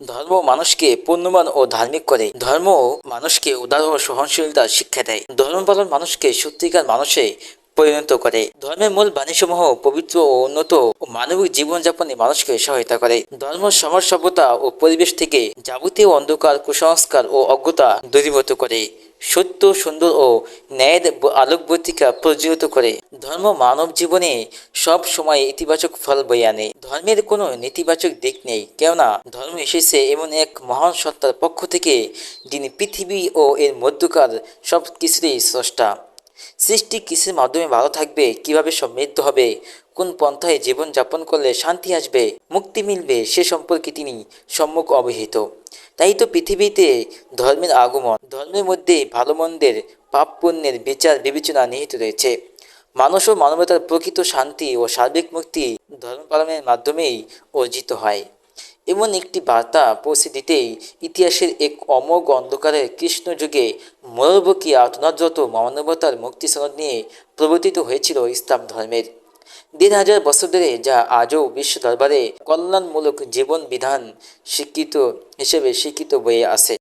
ধর্ম মানুষকে পূর্ণমান ও ধার্মিক করে। ধর্ম মানুষকে উদার ও সহনশীলতার শিক্ষা দেয়। ধর্ম পালন মানুষকে সত্যিকার মানুষে পরিণত করে। ধর্মের মূল বাণীসমূহ পবিত্র ও উন্নত ও মানবিক জীবনযাপনে মানুষকে সহায়তা করে। ধর্ম সমাজ সভ্যতা ও পরিবেশ থেকে যাবতীয় অন্ধকার, কুসংস্কার ও অজ্ঞতা দূরীভূত করে। সত্য, সুন্দর ও ন্যায়ের আলোকবর্তিকা প্রজ্বলিত করে। ধর্ম মানব জীবনে সব সময় ইতিবাচক ফল বয়ে আনে। ধর্মের কোনো নেতিবাচক দিক নেই, কেননা ধর্ম এসেছে এমন এক মহান সত্তার পক্ষ থেকে যিনি পৃথিবী ও এর মধ্যকার সব কিছুরই স্রষ্টা। সৃষ্টি কিসের মাধ্যমে ভালো থাকবে, কীভাবে সমৃদ্ধ হবে, কোন পন্থায় জীবন যাপন করলে শান্তি আসবে, মুক্তি মিলবে, সে সম্পর্কে তিনি সম্মুখ অবহিত। তাই তো পৃথিবীতে ধর্মের আগমন, ধর্মের মধ্যে ভালো মন্দের, পাপ পুণ্যের বিচার, বিবেচনা নিহিত রয়েছে। মানুষ ও মানবতার প্রকৃত শান্তি ও সার্বিক মুক্তি ধর্ম পালনের মাধ্যমেই অর্জিত হয়। এমন একটি বার্তা পৌঁছে দিতেই ইতিহাসের এক অমোঘ অন্ধকারের কৃষ্ণ যুগে মরবকী আতনাদ্রত মানবতার মুক্তি সনদ নিয়ে প্রবর্তিত হয়েছিল ইসলাম ধর্মের। দেড় হাজার বছর ধরে যা আজও বিশ্ব দরবারে কল্যাণমূলক জীবন বিধান স্বীকৃত হিসেবে স্বীকৃত বয়ে আছে